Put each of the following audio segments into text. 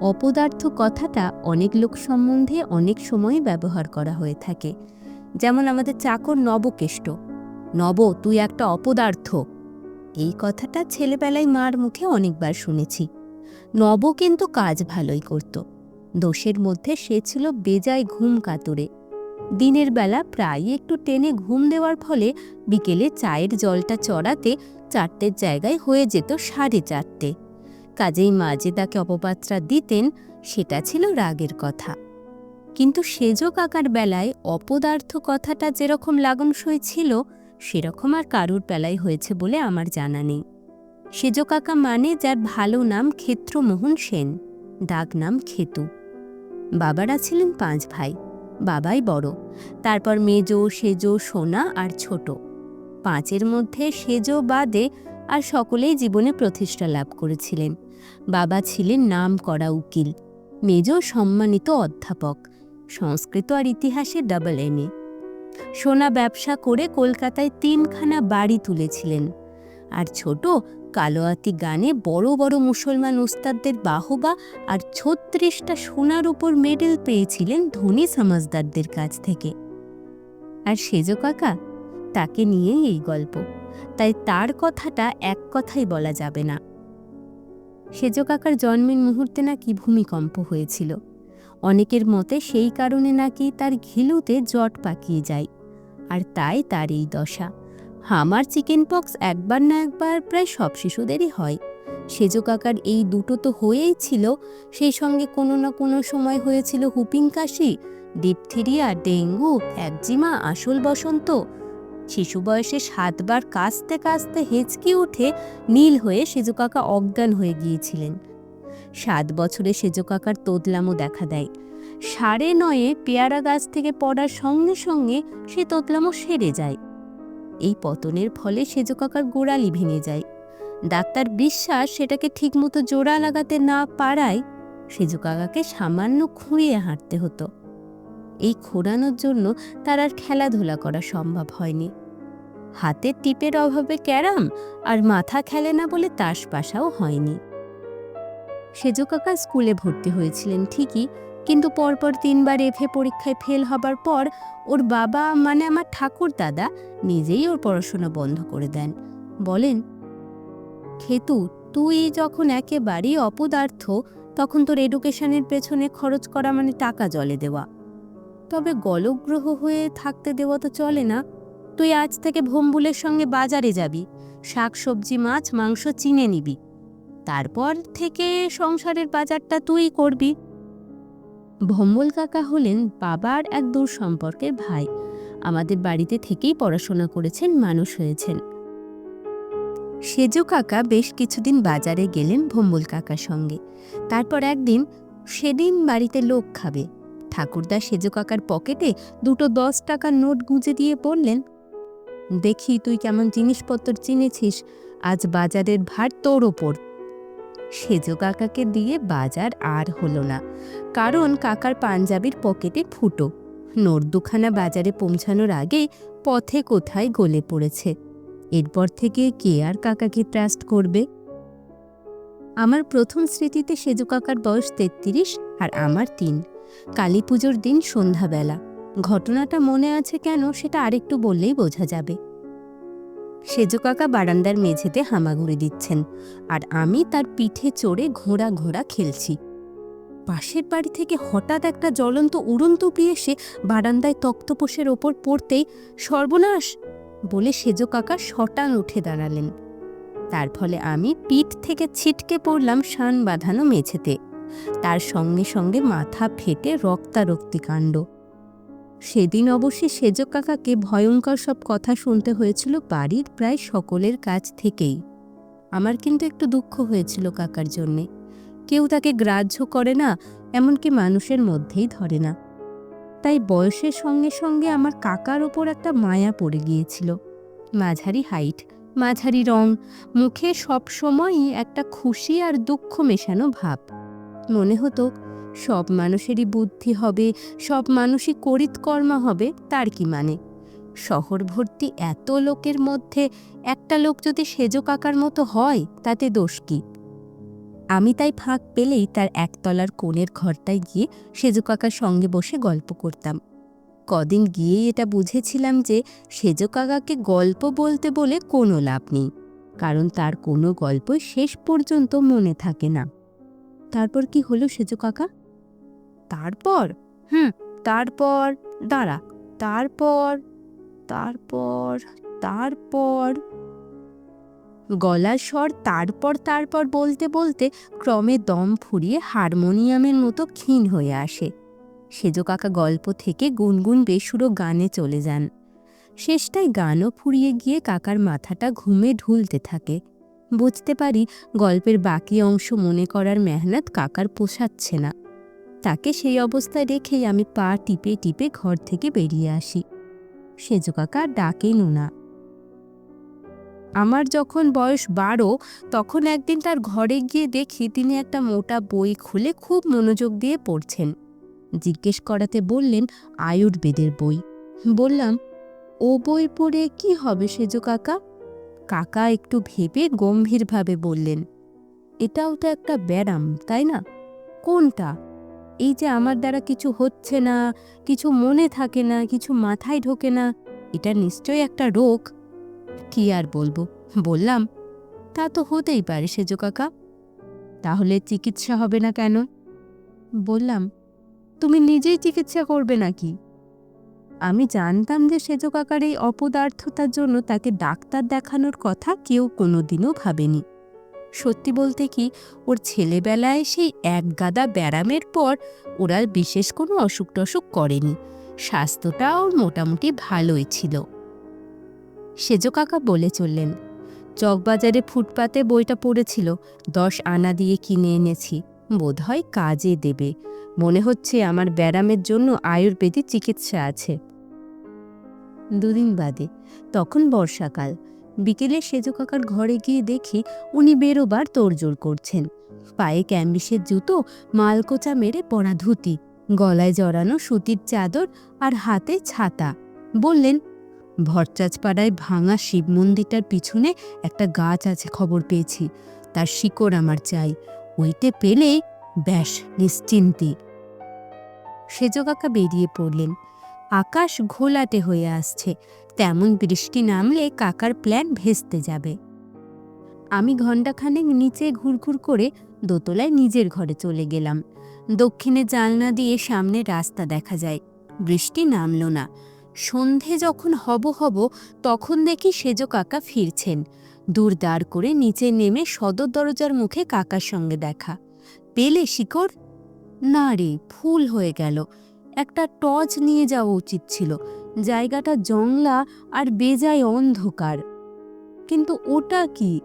অপদার্থ কথাটা অনেক লোক সম্বন্ধে অনেক সময় ব্যবহার করা হয়ে থাকে। যেমন আমাদের চাকর নবকেষ্ট। নব, তুই একটা অপদার্থ। এই কথাটা ছেলেবেলায় মার মুখে অনেকবার শুনেছি। নব কিন্তু কাজ ভালোই করত। দোষের মধ্যে সে ছিল বেজায় ঘুম কাতুরে। দিনের বেলা প্রায় একটু টেনে ঘুম দেওয়ার ফলে বিকেলে চায়ের জলটা চড়াতে চারটের জায়গায় হয়ে যেত সাড়ে চারটে। কাজেই মা যে তাকে অপপাত্রা দিতেন, সেটা ছিল রাগের কথা। কিন্তু সেজ কাকার বেলায় অপদার্থ কথাটা যেরকম লাগনসই ছিল, সেরকম আর কারুর বেলায় হয়েছে বলে আমার জানা নেই। সেজ কাকা মানে যার ভালো নাম ক্ষেত্রমোহন সেন, ডাক নাম খেতু বাবারা ছিলেন পাঁচ ভাই, বাবাই বড়, তারপর মেজ, সেজ, সোনা আর ছোট। পাঁচের মধ্যে সেজ বাদে আর সকলেই জীবনে প্রতিষ্ঠা লাভ করেছিলেন। বাবা ছিলেন নাম করা উকিল, মেজ সম্মানিত অধ্যাপক, সংস্কৃত আর ইতিহাসে ডাবল এম এ সোনা ব্যবসা করে কলকাতায় তিনখানা বাড়ি তুলেছিলেন, আর ছোট কালোয়াতি গানে বড় বড় মুসলমান ওস্তাদদের বাহবা আর ছত্রিশটা সোনার উপর মেডেল পেয়েছিলেন ধনী সমাজদারদের কাছ থেকে। আর সেজ কাকা, তাকে নিয়েই এই গল্প, তাই তার কথাটা এক কথাই বলা যাবে না। সেজ কাকার জন্মের মুহূর্তে নাকি ভূমিকম্প হয়েছিল। অনেকের মতে সেই কারণে নাকি তার ঘিলুতে জট পাকিয়ে যায়। আর তাই তার এই দশা। হামার চিকেন পক্স একবার না একবার প্রায় সব শিশুদেরই হয়। সেজ কাকার এই দুটো তো হয়েই ছিল। সেই সঙ্গে কোনো না কোনো সময় হয়েছিল হুপিং কাশি, ডিপথিরিয়া, ডেঙ্গু, একজিমা, আসল বসন্ত শিশু বয়সে সাতবার কাঁচতে কাঁচতে হেঁচকি উঠে নীল হয়ে সেজু কাকা অজ্ঞান হয়ে গিয়েছিলেন। সাত বছরে সেজো কাকার তোতলামও দেখা দেয়। সাড়ে নয়ে পেয়ারা গাছ থেকে পড়ার সঙ্গে সঙ্গে সে তোতলামও সেরে যায়। এই পতনের ফলে সেজো কাকার গোড়ালি ভেঙে যায়। ডাক্তার বিশ্বাস সেটাকে ঠিকমতো জোড়া লাগাতে না পারায় সেজু কাকাকে সামান্য খুঁড়িয়ে হাঁটতে হতো। এই খোঁড়ানোর জন্য তার আর খেলাধুলা করা সম্ভব হয়নি। হাতের টিপের অভাবে ক্যারাম আর মাথা খেলে না বলে তাস পাশাও হয়নি। সেজো কাকা স্কুলে ভর্তি হয়েছিলেন ঠিকই, কিন্তু পরপর তিনবার এফে পরীক্ষায় ফেল হবার পর ওর বাবা মানে আমার ঠাকুর দাদা, নিজেই ওর পড়াশোনা বন্ধ করে দেন। বলেন, খেতু, তুই যখন একেবারেই অপদার্থ, তখন তোর এডুকেশনের পেছনে খরচ করা মানে টাকা জলে দেওয়া। তবে গলগ্রহ হয়ে থাকতে দেওয়া তো চলে না। তুই আজ থেকে ভম্বুলের সঙ্গে বাজারে যাবি শাক সবজি মাছ, মাংস চিনে নিবি। তারপর থেকে সংসারের বাজারটা তুই করবি। ভম্বল কাকা হলেন বাবার এক দূর সম্পর্কের ভাই। আমাদের বাড়িতে থেকেই পড়াশোনা করেছেন, মানুষ হয়েছেন। সেজো কাকা বেশ কিছুদিন বাজারে গেলেন ভম্বল কাকার সঙ্গে। তারপর একদিন সেদিন বাড়িতে লোক খাবে। ঠাকুরদা সেজো কাকার পকেটে দুটো দশ টাকার নোট গুঁজে দিয়ে বললেন, দেখি তুই কেমন জিনিসপত্র চিনেছিস, আজ বাজারের ভার তোর ওপর। সেজো কাকাকে দিয়ে বাজার আর হলো না, কারণ কাকার পাঞ্জাবির পকেটে ফুটো। নোট দুখানা বাজারে পৌঁছানোর আগে পথে কোথায় গলে পড়েছে। এরপর থেকে কে আর কাকাকে ট্রাস্ট করবে? আমার প্রথম স্মৃতিতে সেজু কাকার বয়স তেত্রিশ আর আমার তিন। কালী পুজোর দিন সন্ধ্যাবেলা। ঘটনাটা মনে আছে কেন সেটা আরেকটু বললেই বোঝা যাবে। সেজো কাকা বারান্দার মেঝেতে হামাগুড়ি দিচ্ছেন আর আমি তার পিঠে চড়ে ঘোড়া ঘোড়া খেলছি। পাশের বাড়ি থেকে হঠাৎ একটা জ্বলন্ত উড়ন্ত এসে বারান্দায় তক্তপোষের ওপর পড়তেই সর্বনাশ বলে সেজো কাকা শটান উঠে দাঁড়ালেন। তার ফলে আমি পিঠ থেকে ছিটকে পড়লাম শান বাঁধানো মেঝেতে। তার সঙ্গে সঙ্গে মাথা ফেটে রক্তারক্তি কাণ্ড। সেদিন অবশ্যই সেজ কাকাকে ভয়ঙ্কর সব কথা শুনতে হয়েছিল বাড়ির প্রায় সকলের কাছ থেকেই। আমার কিন্তু একটু দুঃখ হয়েছিল কাকার জন্যে। কেউ তাকে গ্রাহ্য করে না, এমনকি মানুষের মধ্যেই ধরে না। তাই বয়সের সঙ্গে সঙ্গে আমার কাকার ওপর একটা মায়া পড়ে গিয়েছিল। মাঝারি হাইট, মাঝারি রং, মুখে সবসময়ই একটা খুশি আর দুঃখ মেশানো ভাব। মনে হতো, সব মানুষেরই বুদ্ধি হবে, সব মানুষই করিতকর্মা হবে, তার কি মানে? শহর ভর্তি এত লোকের মধ্যে একটা লোক যদি সেজো কাকার মতো হয়, তাতে দোষ কি? আমি তাই ফাঁক পেলেই তার একতলার কোণের ঘরটায় গিয়ে সেজু কাকার সঙ্গে বসে গল্প করতাম। কদিন গিয়েই এটা বুঝেছিলাম যে সেজো কাকাকে গল্প বলতে বলে কোনো লাভ নেই, কারণ তার কোনো গল্পই শেষ পর্যন্ত মনে থাকে না। তারপর কি হলো সেজো কাকা? তারপর? হুম, তারপর, দাঁড়া, তারপর তারপর তারপর। গলার স্বর তারপর তারপর বলতে বলতে ক্রমে দম ফুরিয়ে হারমোনিয়ামের মতো ক্ষীণ হয়ে আসে। সেজো কাকা গল্প থেকে গুনগুন বেসুরো গানে চলে যান। শেষটায় গানও ফুরিয়ে গিয়ে কাকার মাথাটা ঘুমে ঢুলতে থাকে। বুঝতে পারি গল্পের বাকি অংশ মনে করার মেহনত কাকার পোষাচ্ছে না। তাকে সেই অবস্থায় রেখেই আমি পা টিপে টিপে ঘর থেকে বেরিয়ে আসি। সেজো কাকা ডাকেনও না আমার যখন বয়স বারো, তখন একদিন তার ঘরে গিয়ে দেখি তিনি একটা মোটা বই খুলে খুব মনোযোগ দিয়ে পড়ছেন। জিজ্ঞেস করাতে বললেন, আয়ুর্বেদের বই। বললাম, ও বই পড়ে কি হবে সেজো কাকা? কাকা একটু ভেবে গম্ভীরভাবে বললেন, এটাও তো একটা ব্যারাম তাই না? কোনটা? এই যে আমার দ্বারা কিছু হচ্ছে না, কিছু মনে থাকে না, কিছু মাথায় ঢোকে না, এটা নিশ্চয়ই একটা রোগ। কি আর বলব? বললাম, তা তো হতেই পারে, সেজো কাকা। তাহলে চিকিৎসা হবে না কেন? বললাম, তুমি নিজেই চিকিৎসা করবে নাকি? আমি জানতাম যে সেজো কাকার এই অপদার্থতার জন্য তাকে ডাক্তার দেখানোর কথা কেউ কোনোদিনও ভাবেনি। সত্যি বলতে কি, ওর ছেলেবেলায় সেই এক গাদা ব্যারামের পর ওরা বিশেষ কোনো অসুখ টসুখ করেনি। স্বাস্থ্যটা ওর মোটামুটি ভালোই ছিল। সেজো কাকা বলে চললেন, চকবাজারে ফুটপাতে বইটা পড়েছিল, দশ আনা দিয়ে কিনে এনেছি। বোধহয় কাজে দেবে। মনে হচ্ছে আমার ব্যারামের জন্য আয়ুর্বেদিক চিকিৎসা আছে। দুদিন বাদে, তখন বর্ষাকাল। বিকেলে সেজো কাকার ঘরে গিয়ে দেখি উনি বেরোবার তোড়জোড় করছেন। পায়ে ক্যাম্বিসের জুতো, মালকোচা মেরে পরা ধুতি, গলায় জড়ানো সুতির চাদর আর হাতে ছাতা। বললেন ভরচাজপাড়ায় ভাঙা শিব মন্দিরটার পিছনে একটা গাছ আছে খবর পেয়েছি। তার শিকড় আমার চাই। ওইটে পেলে ব্যাস নিশ্চিন্তি। সেজো কাকা বেরিয়ে পড়লেন। আকাশ ঘোলাটে হয়ে আসছে। তেমন বৃষ্টি নামলে কাকার প্ল্যান ভেস্তে যাবে। আমি ঘণ্টাখানেক নিচে ঘুরঘুর করে দোতলায় নিজের ঘরে চলে গেলাম। দক্ষিণে জানলা দিয়ে সামনে রাস্তা দেখা যায়। বৃষ্টি নামল না। সন্ধে যখন হব হব, তখন দেখি সেজো কাকা ফিরছেন। দূর দাঁড় করে নিচে নেমে সদর দরজার মুখে কাকার সঙ্গে দেখা। পেলে শিকড়? না রে ফুল হয়ে গেল। একটা টর্চ নিয়ে যাওয়া উচিত ছিল। জায়গাটা জংলা আর বেজায় অন্ধকার। কিন্তু ওটা কি?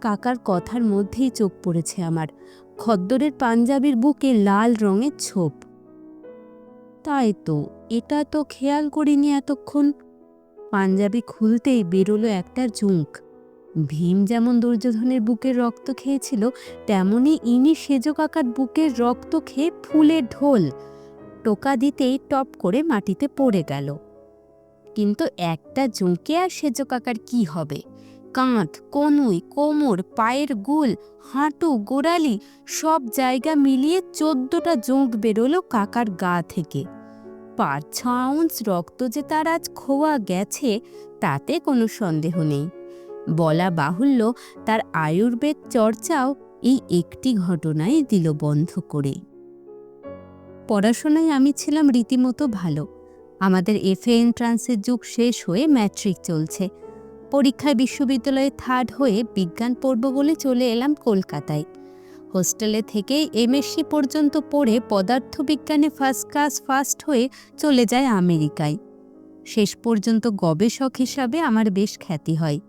কাকার কথার মধ্যেই চোখ পড়েছে আমার। খদ্দরের পাঞ্জাবির বুকে লাল রঙের ছোপ। তাই তো, এটা তো খেয়াল করিনি এতক্ষণ। পাঞ্জাবি খুলতেই বেরোলো একটা জুঁক ভীম যেমন দুর্যোধনের বুকের রক্ত খেয়েছিল, তেমনি ইনি সেজো কাকার বুকের রক্ত খেয়ে ফুলে ঢোল টোকা দিতেই টপ করে মাটিতে পড়ে গেল। কিন্তু একটা জুঁকে আর সেজো কাকার কি হবে? কাঁধ, কনুই, কোমর, পায়ের গুল, হাঁটু, গোড়ালি সব জায়গা মিলিয়ে চোদ্দটা জোঁক বেরোলো কাকার গা থেকে। পাঁচ ছ আউন্স রক্ত যে তার আজ খোয়া গেছে, তাতে কোনো সন্দেহ নেই। বলা বাহুল্য তার আয়ুর্বেদ চর্চাও এই একটি ঘটনায় দিল বন্ধ করে। পড়াশোনায় আমি ছিলাম রীতিমতো ভালো। আমাদের এফএ এন্ট্রান্সের যুগ শেষ হয়ে ম্যাট্রিক চলছে। পরীক্ষায় বিশ্ববিদ্যালয়ে থার্ড হয়ে বিজ্ঞান পড়ব বলে চলে এলাম কলকাতায়। হোস্টেলে থেকেই এমএসসি পর্যন্ত পড়ে পদার্থবিজ্ঞানে ফার্স্ট ক্লাস ফার্স্ট হয়ে চলে যায় আমেরিকায়। শেষ পর্যন্ত গবেষক হিসাবে আমার বেশ খ্যাতি হয়।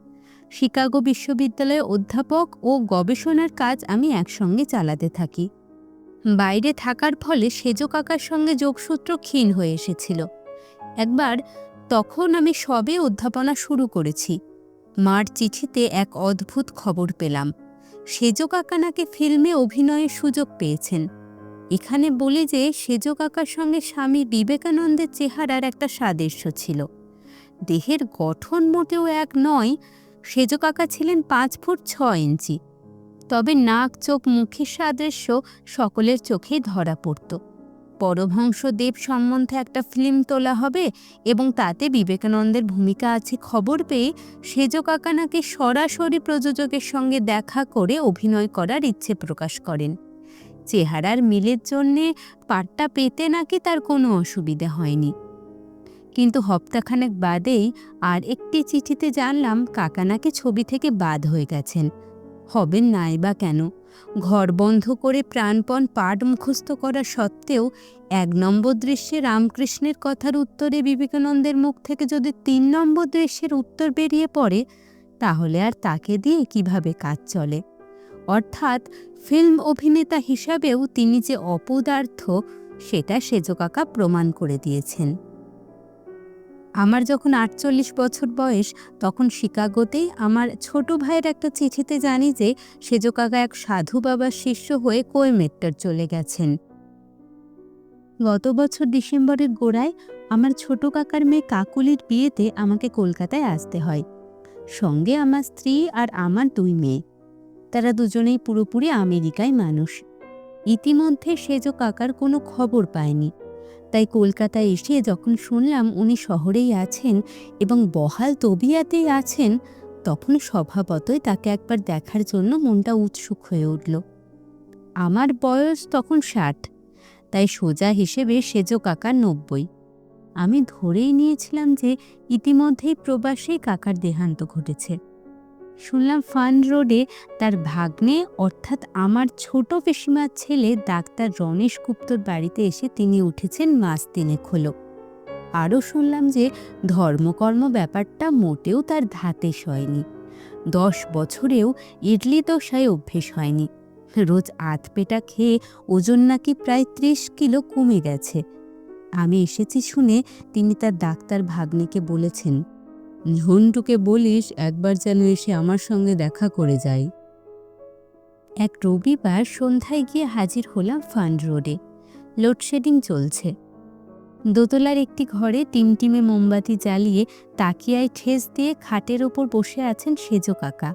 শিকাগো বিশ্ববিদ্যালয়ে অধ্যাপক ও গবেষণার কাজ আমি একসঙ্গে চালাতে থাকি। বাইরে থাকার ফলে সেজো কাকার সঙ্গে যোগসূত্র ক্ষীণ হয়ে এসেছিল। একবার তখন আমি সবে অধ্যাপনা শুরু করেছি। মার চিঠিতে এক অদ্ভুত খবর পেলাম। সেজো কাকা নাকি ফিল্মে অভিনয়ের সুযোগ পেয়েছেন। এখানে বলি যে, সেজো কাকার সঙ্গে স্বামী বিবেকানন্দের চেহারার একটা সাদৃশ্য ছিল। দেহের গঠন মোটেও এক নয় সেজো কাকা ছিলেন পাঁচ ফুট ছ ইঞ্চি। তবে নাক, চোখ, মুখের সাদৃশ্য সকলের চোখেই ধরা পড়ত। পরমহংসদেব সম্বন্ধে একটা ফিল্ম তোলা হবে এবং তাতে বিবেকানন্দের ভূমিকা আছে খবর পেয়ে সেজ কাকা নাকি সরাসরি প্রযোজকের সঙ্গে দেখা করে অভিনয় করার ইচ্ছে প্রকাশ করেন। চেহারার মিলের জন্যে পাটটা পেতে নাকি তার কোনো অসুবিধে হয়নি। কিন্তু হপ্তাখানেক বাদেই আর একটি চিঠিতে জানলাম কাকা নাকি ছবি থেকে বাদ হয়ে গেছেন। হবেন নাই বা কেন? ঘর বন্ধ করে প্রাণপণ পাঠ মুখস্থ করা সত্ত্বেও এক নম্বর দৃশ্যে রামকৃষ্ণের কথার উত্তরে বিবেকানন্দের মুখ থেকে যদি তিন নম্বর দৃশ্যের উত্তর বেরিয়ে পড়ে, তাহলে আর তাকে দিয়ে কীভাবে কাজ চলে? অর্থাৎ ফিল্ম অভিনেতা হিসাবেও তিনি যে অপদার্থ, সেটা সেজকাকা প্রমাণ করে দিয়েছেন। আমার যখন আটচল্লিশ বছর বয়স, তখন শিকাগোতেই আমার ছোট ভাইয়ের একটা চিঠিতে জানি যে সেজ কাকা এক সাধু বাবার শিষ্য হয়ে কোয়েমেট্টার চলে গেছেন। গত বছর ডিসেম্বরের গোড়ায় আমার ছোট কাকার মেয়ে কাকুলির বিয়েতে আমাকে কলকাতায় আসতে হয়। সঙ্গে আমার স্ত্রী আর আমার দুই মেয়ে। তারা দুজনেই পুরোপুরি আমেরিকায় মানুষ। ইতিমধ্যে সেজ কাকার কোনো খবর পায়নি। তাই কলকাতায় এসে যখন শুনলাম উনি শহরেই আছেন এবং বহাল তবিয়াতেই আছেন, তখন স্বভাবতই তাকে একবার দেখার জন্য মনটা উৎসুক হয়ে উঠল। আমার বয়স তখন ষাট, তাই সোজা হিসেবে সেজো কাকার নব্বই। আমি ধরেই নিয়েছিলাম যে ইতিমধ্যেই প্রবাসেই কাকার দেহান্ত ঘটেছে। শুনলাম ফান রোডে তার ভাগ্নে, অর্থাৎ আমার ছোট পেশিমার ছেলে ডাক্তার রণেশ গুপ্তর বাড়িতে এসে তিনি উঠেছেন মাস তিনেক হলো। আরও শুনলাম যে ধর্মকর্ম ব্যাপারটা মোটেও তার ধাতে সয়নি। দশ বছরেও ইডলি দশায় অভ্যেস হয়নি। রোজ আধ পেটা খেয়ে ওজন নাকি প্রায় ত্রিশ কিলো কমে গেছে। আমি এসেছি শুনে তিনি তার ডাক্তার ভাগ্নেকে বলেছেন ঝন্টুকে বলিস একবার যেন এসে আমার সঙ্গে দেখা করে যাই। এক রবিবার সন্ধ্যায় গিয়ে হাজির হলাম ফান্ড রোডে। লোডশেডিং চলছে। দোতলার একটি ঘরে টিমটিমে মোমবাতি জ্বালিয়ে তাকিয়ায় ঠেস দিয়ে খাটের ওপর বসে আছেন সেজো কাকা।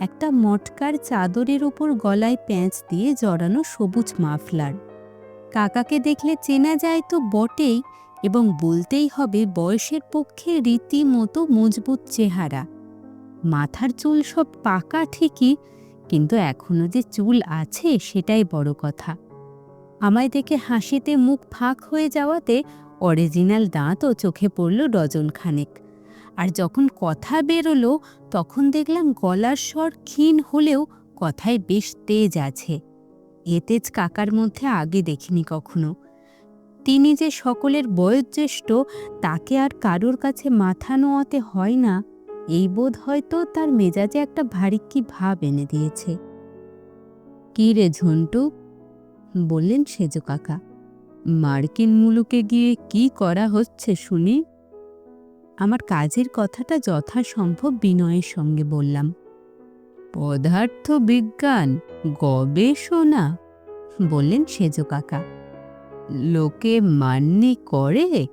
একটা মটকার চাদরের ওপর গলায় প্যাঁচ দিয়ে জড়ানো সবুজ মাফলার। কাকাকে দেখলে চেনা যায় তো বটেই এবং বলতেই হবে বয়সের পক্ষে রীতিমতো মজবুত চেহারা। মাথার চুল সব পাকা ঠিকই, কিন্তু এখনও যে চুল আছে সেটাই বড় কথা। আমায় দেখে হাসিতে মুখ ফাঁক হয়ে যাওয়াতে অরিজিনাল দাঁতও চোখে পড়ল ডজন খানেক আর যখন কথা বেরোলো, তখন দেখলাম গলার স্বর ক্ষীণ হলেও কথায় বেশ তেজ আছে। এ তেজ কাকার মধ্যে আগে দেখিনি কখনো। তিনি যে সকলের বয়োজ্যেষ্ঠ, তাকে আর কারোর কাছে মাথা নোয়াতে হয় না, এই বোধ হয়তো তার মেজাজে একটা ভারী কি ভাব এনে দিয়েছে। কি রে ঝন্টু? বললেন সেজ কাকা। মার্কিন মুলুকে গিয়ে কি করা হচ্ছে শুনি? আমার কাজের কথাটা যথাসম্ভব বিনয়ের সঙ্গে বললাম। পদার্থ বিজ্ঞান গবেষণা? বললেন সেজ কাকা। লোকে মান্যি করে?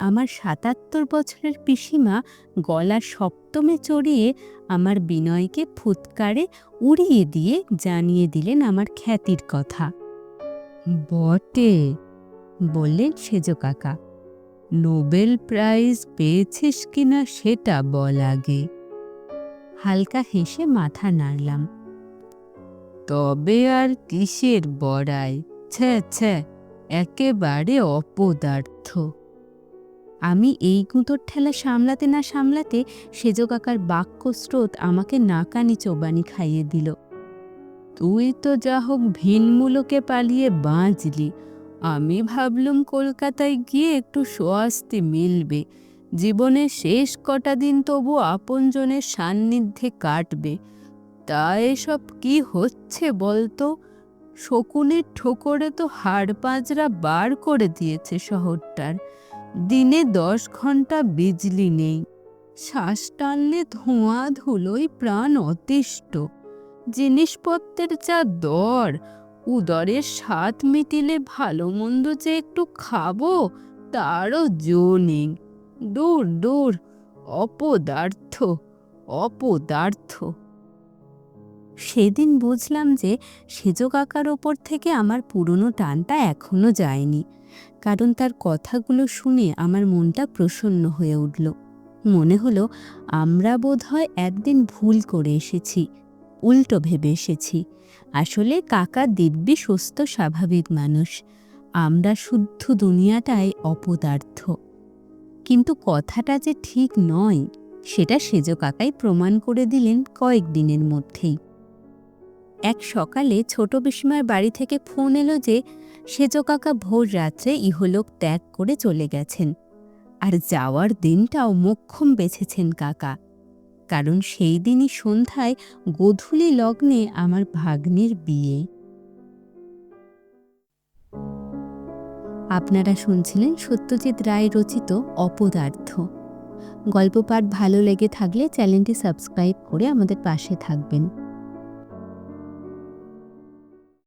আমার সাতাত্তর বছরের পিসিমা গলা সপ্তমে চড়িয়ে আমার বিনয়কে ফুৎকারে উড়িয়ে দিয়ে জানিয়ে দিলেন আমার খ্যাতির কথা। বটে, বললেন সেজ কাকা। নোবেল প্রাইজ পেয়েছিস কিনা সেটা বল আগে। হালকা হেসে মাথা নাড়লাম। তবে আর কিসের বড়াই? ছ্যা ছ্যা। একেবারে অপদার্থ। আমি এই গুঁতোর ঠেলা সামলাতে না সামলাতে সেজ কাকার বাক্যস্রোত আমাকে নাকানি চোবানি খাইয়ে দিল। তুই তো যা হোক ভিনমূলকে পালিয়ে বাঁচলি। আমি ভাবলুম কলকাতায় গিয়ে একটু স্বস্তি মিলবে। জীবনের শেষ কটা দিন তবু আপনজনের সান্নিধ্যে কাটবে। তা এসব কি হচ্ছে বলতো? শকুনের ঠোকরে তো হাড় পাঁজরা বার করে দিয়েছে শহরটার। দিনে দশ ঘণ্টা বিজলি নেই। শ্বাস টানলে ধোঁয়া ধুলোই প্রাণ অতিষ্ঠ। জিনিসপত্রের যা দর, উদরের স্বাদ মিটিলে ভালো মন্দ যে একটু খাব, তারও জো নেই। দূর দূর, অপদার্থ অপদার্থ। সেদিন বুঝলাম যে সেজ কাকার ওপর থেকে আমার পুরনো টানটা এখনও যায়নি। কারণ তার কথাগুলো শুনে আমার মনটা প্রসন্ন হয়ে উঠল। মনে হলো, আমরা বোধহয় একদিন ভুল করে এসেছি, উল্টো ভেবে এসেছি। আসলে কাকা দিব্যি, সুস্থ, স্বাভাবিক মানুষ। আমরা শুদ্ধ দুনিয়াটাই অপদার্থ। কিন্তু কথাটা যে ঠিক নয়, সেটা সেজ কাকাই প্রমাণ করে দিলেন কয়েকদিনের মধ্যেই। এক সকালে ছোট বিস্ময়ের বাড়ি থেকে ফোন এলো যে সেজ কাকা ভোর রাত্রে ইহলোক ত্যাগ করে চলে গেছেন। আর যাওয়ার দিনটাও মোক্ষম বেছেছেন কাকা। কারণ সেই দিনই সন্ধ্যায় গোধূলি লগ্নে আমার ভাগ্নির বিয়ে। আপনারা শুনছিলেন সত্যজিৎ রায় রচিত অপদার্থ। গল্প পাঠ ভালো লেগে থাকলে চ্যানেলটি সাবস্ক্রাইব করে আমাদের পাশে থাকবেন।